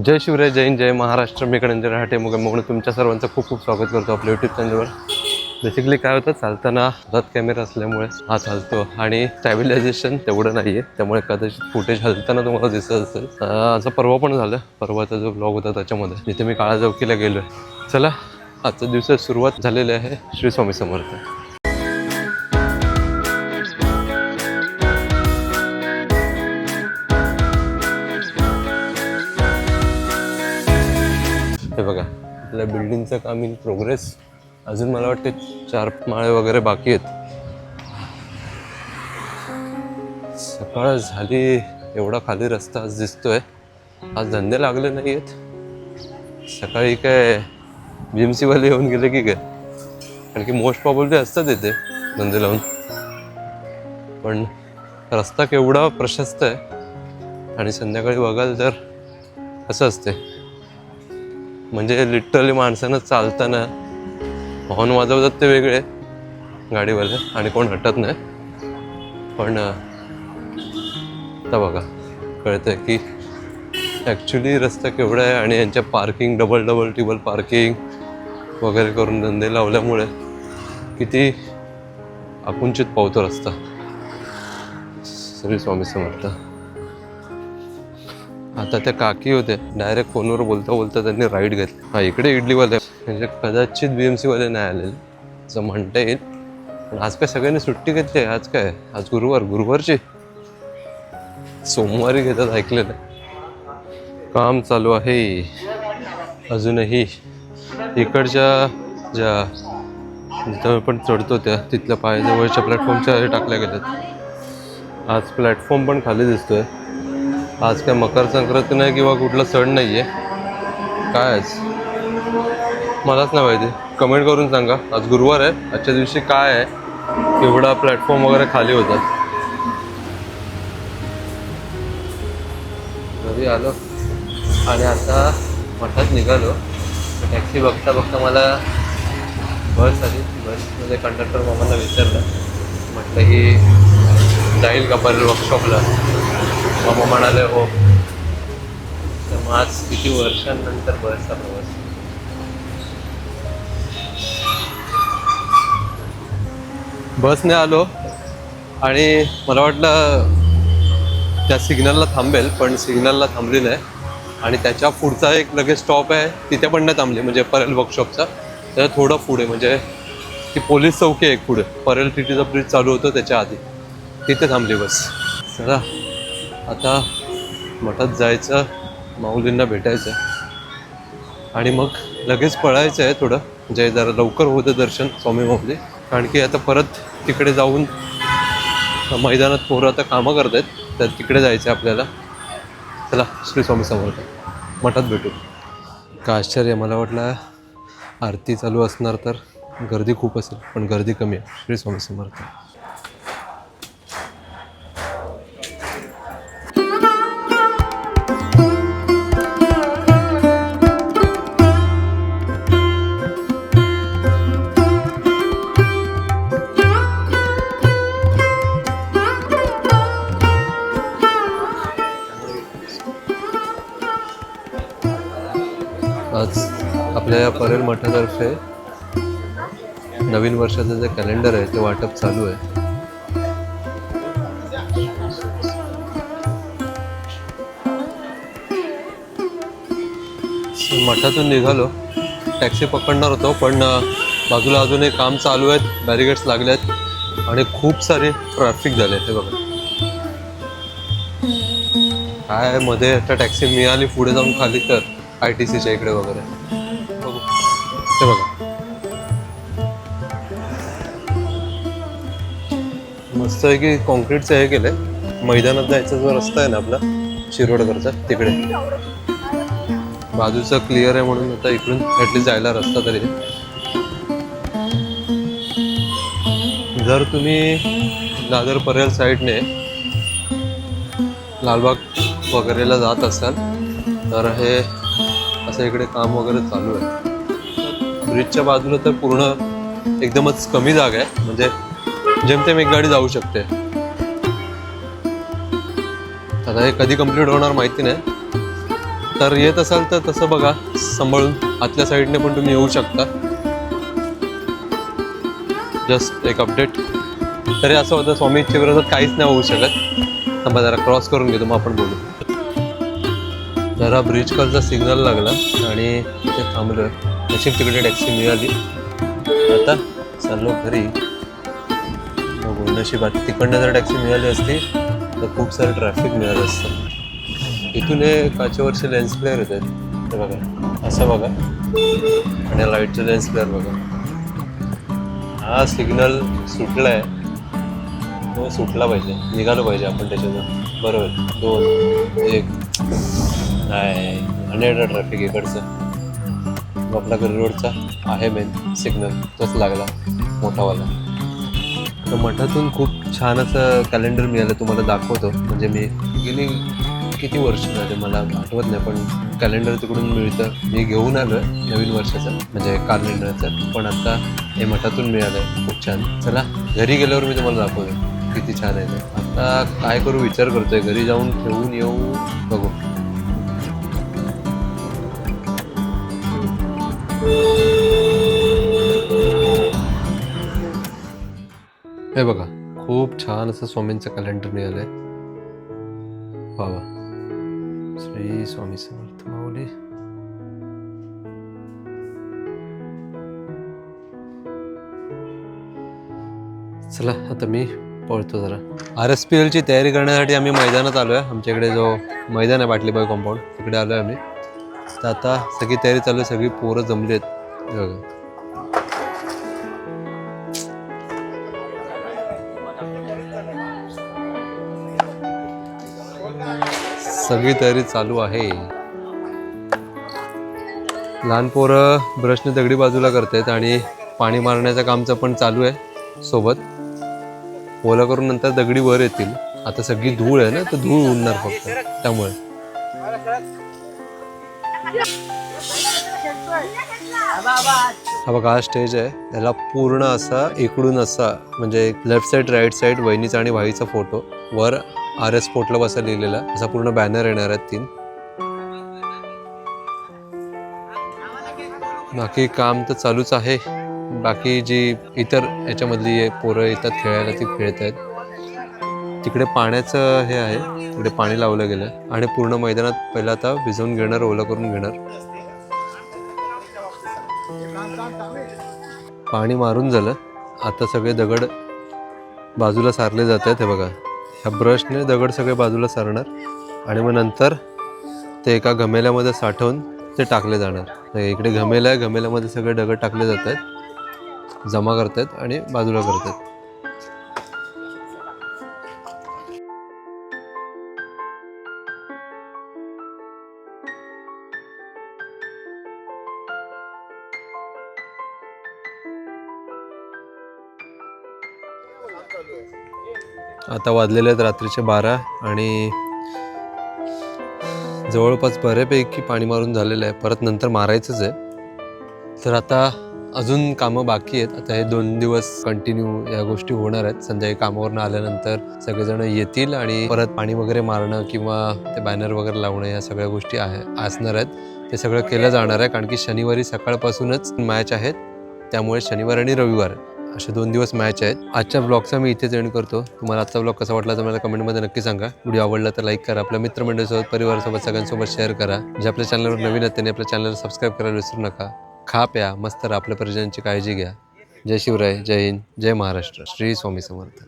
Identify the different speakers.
Speaker 1: जय शिवराय जैन जय महाराष्ट्र. मी कडंजय रहाटे मुगे म्हणून तुमच्या सर्वांचं खूप खूप स्वागत करतो आपल्या यूट्यूब चॅनलवर बेसिकली काय होतं चालताना हातात कॅमेरा असल्यामुळे हा चालतो आणि स्टॅबिलायझेशन तेवढं नाही आहे त्यामुळे कदाचित फुटेज हलताना तुम्हाला दिसत असेल. असं परवा पण झालं. परवाचा जो ब्लॉग होता त्याच्यामध्ये. जिथे मी काळा चौकीला गेलो आहे चला आजचा दिवसात सुरुवात झालेली आहे श्री स्वामी समर्थ. आपल्या काम इन प्रोग्रेस अजून मला वाटते चार माळे वगैरे बाकी आहेत. सकाळ झाली एवढा खाली रस्ता आज दिसतोय. आज धंदे लागले नाही आहेत सकाळी काय बी एम सीवाले येऊन गेले की काय? कारण की मोस्ट पॉप्युलर असतात इथे धंदे लावून. पण रस्ता केवढा प्रशस्त आहे. आणि संध्याकाळी बघाल तर कसं असते म्हणजे लिटरली माणसानं चालताना. हॉर्न वाजवतात ते वेगळे. गाडीवाले आणि कोण हटत नाही. पण आता बघा. कळतंय की ॲक्च्युली रस्ता केवढा आहे आणि यांच्या parking double double triple parking वगैरे करून धंदे लावल्यामुळे किती आकुंचित पावतो रस्ता. श्री स्वामी समर्थ. आता त्या काकी होते डायरेक्ट फोनवर बोलता बोलता त्यांनी राईड घेतली. हा इकडे इडलीवाले. म्हणजे कदाचित बी एम सीवाले नाही आलेले. असं म्हणता येईल. पण आज काय सगळ्यांनी सुट्टी घेतली आहे? आज काय? आज गुरुवार. गुरुवारची? सोमवारी घेतात ऐकलेलं काम चालू आहे. अजूनही. इकडच्या ज्या जिथं पण चढतो त्या तिथल्या पायाजवळच्या प्लॅटफॉर्मच्या टाकल्या गेल्यात. आज प्लॅटफॉर्म पण खाली दिसतोय. आज काय मकर संक्रांती नाही किंवा कुठला सण नाही आहे काय आज? मलाच नाही माहिती. कमेंट करून सांगा. आज गुरुवार आहे. आजच्या दिवशी काय आहे? एवढा प्लॅटफॉर्म वगैरे खाली होतात घरी आलो. आणि आता मठात निघालो. टॅक्सी बघता बघता मला बस आली. बसमध्ये कंडक्टर मामाला विचारलं. म्हटलं ही जाईल का परेल वर्कशॉपला मामा म्हणाले हो. तर मग आज किती वर्षांनंतर बसचा प्रवास? बसने आलो आणि मला वाटलं त्या सिग्नलला थांबेल पण सिग्नलला थांबली नाही. आणि त्याच्या पुढचा एक लगेच स्टॉप आहे तिथे पण नाही थांबली म्हणजे परेल वर्कशॉपचा तर थोडं पुढे म्हणजे ती पोलीस चौकी आहे एक पुढे. परेल टीटीचा ब्रिज चालू होतो त्याच्या आधी. तिथे थांबली बस. चला. आता मठात जायचं माऊलींना भेटायचं. आणि मग लगेच पळायचं आहे थोडं. जय जरा लवकर होतं दर्शन स्वामी माऊली. कारण की आता परत तिकडे जाऊन मैदानात पोरं आता कामं करत आहेत तर तिकडे जायचं आहे आपल्याला. चला श्री स्वामी समर्थ. मठात भेटू. का आश्चर्य मला वाटलं आरती चालू असणार तर गर्दी खूप असेल पण गर्दी कमी आहे. श्री स्वामी समर्थ. आज आपल्या या परेल मठातर्फे नवीन वर्षाचं जे कॅलेंडर आहे ते वाटप चालू आहे. मठातून निघालो. टॅक्सी पकडणार होतो पण बाजूला अजूनही काम चालू आहेत बॅरिगेड्स लागले आहेत आणि खूप सारे ट्रॅफिक झाले ते बघा. काय मध्ये आता टॅक्सी मिळाली पुढे जाऊन खाली तर आय टी सीच्या इकडे वगैरे. बघू. ते बघा. मस्त आहे की कॉन्क्रीटचं हे केलंय. मैदानात जायचा जो रस्ता आहे ना आपला शिरोडकरचा तिकडे. बाजूचा क्लिअर आहे म्हणून आता इकडून ॲटलीस्ट जायला रस्ता तरी. जर तुम्ही दादर परेल साईडने लालबाग वगैरेला जात असाल तर हे असं इकडे काम वगैरे चालू आहे. ब्रिजच्या बाजूला तर पूर्ण एकदमच कमी जागा आहे. म्हणजे जेमतेम एक गाडी जाऊ शकते. आता हे कधी कंप्लीट होणार माहिती नाही. तर येत असाल तर तसं बघा सांभाळून आतल्या साईडने पण तुम्ही येऊ शकता. जस्ट एक अपडेट तरी असं होतं स्वामी इच्छे काहीच नाही होऊ शकत. थांबा जरा क्रॉस करून घेतो मग आपण बोलू. जरा ब्रिज कॉलचा सिग्नल लागला आणि ते थांबलो. नशीब तिकडे टॅक्सी मिळाली. आता चाललो घरी. बघू नशिबात तिकडनं जर टॅक्सी मिळाली असती तर खूप सारं ट्रॅफिक मिळालं असतं. इथून हे काचेवरचे लेन्स प्लेअर येत आहेत ते बघा असं बघा. आणि लाईटचे लेन्स प्लेअर बघा. हा सिग्नल सुटला आहे तो सुटला पाहिजे. निघालो पाहिजे आपण त्याच्यातून बरोबर. दोन एक. काय हंड्रेड ट्रॅफिक इकडचं. मग गरी रोडचा आहे मेन सिग्नल तोच लागला मोठावाला. तर मठातून खूप छान असं कॅलेंडर मिळालं तुम्हाला दाखवतो. म्हणजे मी गेली किती वर्ष झाले मला आठवत नाही पण कॅलेंडर तिकडून मिळतं. मी घेऊन आलो आहे नवीन वर्षाचं म्हणजे कॅलेंडरचं पण आता हे मठातून मिळालं आहे खूप छान. चला घरी गेल्यावर मी तुम्हाला दाखवतो किती छान आहे ते. आता काय करू विचार करतोय. घरी जाऊन ठेवून येऊ बघू. हे बघा खूप छान असं स्वामींचं कॅलेंडर मिळालंय बाबा श्री स्वामी समर्थ माऊली. चला आता मी पळतो जरा. आर एस पी एलची तयारी करण्यासाठी आम्ही मैदानात आलो आहे आमच्याकडे जो मैदान आहे बाटलीबाई कॉम्पाऊंड तिकडे आलो आहे आम्ही. तर आता सगळी तयारी चालू आहे सगळी पोरं जमली आहेत सगळी तयारी चालू आहे. लहान पोरं ब्रशने दगडी बाजूला करतायत आणि पाणी मारण्याचं कामचं पण चालू आहे सोबत. ओला करून नंतर दगडी वर येतील. आता सगळी धूळ आहे ना तर धूळ उडणार फक्त त्यामुळे. हा बघा हा स्टेज आहे. त्याला पूर्ण असा इकडून असा म्हणजे लेफ्ट साईड राईट साईड वहिनीचा आणि भाईचा फोटो वर आर एस पोर्टला बसा लिहिलेला. असा पूर्ण बॅनर येणार आहेत तीन. बाकी काम तर चालूच आहे. बाकी जी इतर याच्यामधली पोरं येतात खेळायला ती खेळत आहेत तिकडे पाण्याचं हे आहे. तिकडे पाणी लावलं गेलं. आणि पूर्ण मैदानात पहिला आता भिजवून घेणार ओलं करून घेणार. पाणी मारून झालं. आता सगळे दगड बाजूला सारले जात आहेत हे बघा. ह्या ब्रशने दगड सगळे बाजूला सारणार. आणि मग नंतर ते एका घमेल्यामध्ये साठवून ते टाकले जाणार. इकडे घमेला आहे घमेल्यामध्ये सगळे दगड टाकले जात आहेत. जमा करतात आणि बाजूला करतात आता वाजलेले आहेत रात्रीचे बारा आणि जवळपास बऱ्यापैकी पाणी मारून झालेलं आहे. परत नंतर मारायचंच आहे. तर आता अजून कामं बाकी आहेत. आता हे दोन दिवस कंटिन्यू या गोष्टी होणार आहेत. संध्याकाळी कामावरून आल्यानंतर सगळेजण येतील आणि परत पाणी वगैरे मारणं किंवा ते बॅनर वगैरे लावणं या सगळ्या गोष्टी आहे असणार आहेत. ते सगळं केलं जाणार आहे. कारण की शनिवारी सकाळपासूनच मॅच आहेत. त्यामुळे शनिवार आणि रविवार. असे दोन दिवस मॅच आहेत. आजच्या ब्लॉगचा मी इथेच एंड करतो. तुम्हाला आजचा ब्लॉग कसा वाटला तर मला कमेंटमध्ये नक्की सांगा. व्हिडिओ आवडला तर लाईक करा. आपल्या मित्रमंडळीसोबत परिवारासोबत सगळ्यांसोबत शेअर करा. जे आपल्या चॅनलवर नवीन आहेत त्यांनी आपल्या चॅनलला सबस्क्राईब करायला विसरू नका. खा प्या मस्त राहा. आपल्या परिजनांची काळजी घ्या. जय शिवराय जय हिंद जय महाराष्ट्र. श्री स्वामी समर्थ.